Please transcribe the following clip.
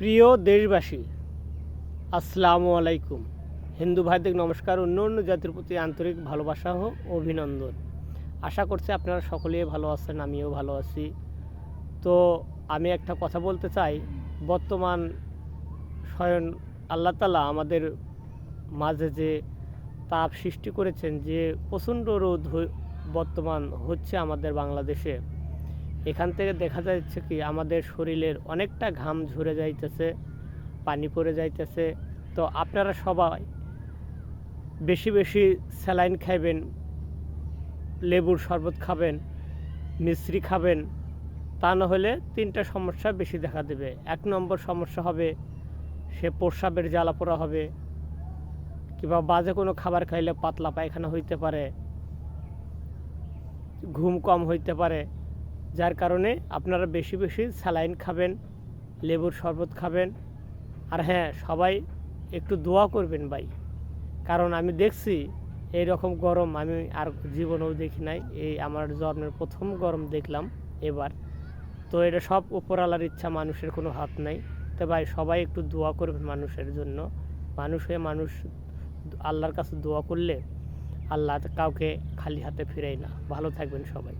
প্রিয় দেশবাসী, আসসালামু আলাইকুম। হিন্দু ভাইদের নমস্কার অন্য অন্য জাতির প্রতি আন্তরিক ভালোবাসা ও অভিনন্দন। আশা করছি আপনারা সকলেই ভালো আছেন, আমিও ভালো আছি। তো আমি একটা কথা বলতে চাই, বর্তমান স্বয়ং আল্লাহ তালা আমাদের মাঝে যে তাপ সৃষ্টি করেছেন, যে প্রচণ্ড রোদ বর্তমান হচ্ছে আমাদের বাংলাদেশে এখান থেকে দেখা যাচ্ছে কি, আমাদের শরীরের অনেকটা ঘাম ঝরে যাইতেছে, পানি পড়ে যাইতেছে। তো আপনারা সবাই বেশি বেশি স্যালাইন খাইবেন, লেবুর শরবত খাবেন মিশ্রি খাবেন, তা না হলে তিনটা সমস্যা বেশি দেখা দেবে। এক নম্বর সমস্যা হবে, সে প্রস্রাবের জ্বালা পোড়া হবে, কিংবা বাজে কোনো খাবার খাইলে পাতলা পায়খানা হইতে পারে, ঘুম কম হইতে পারে। যার কারণে আপনারা বেশি বেশি স্যালাইন খাবেন, লেবুর শরবত খাবেন। আর হ্যাঁ সবাই একটু দোয়া করবেন ভাই। কারণ আমি দেখছি এই রকম গরম, আমি আর জীবনেও দেখি নাই। এই আমার জন্মের প্রথম গরম দেখলাম এবার। তো এটা সব উপরালার ইচ্ছা, মানুষের কোনো হাত নাই। তো ভাই, সবাই একটু দোয়া করবেন মানুষের জন্য। মানুষ হয়ে মানুষ আল্লাহর কাছে দোয়া করলে আল্লাহ কাউকে খালি হাতে ফিরাই না। ভালো থাকবেন সবাই।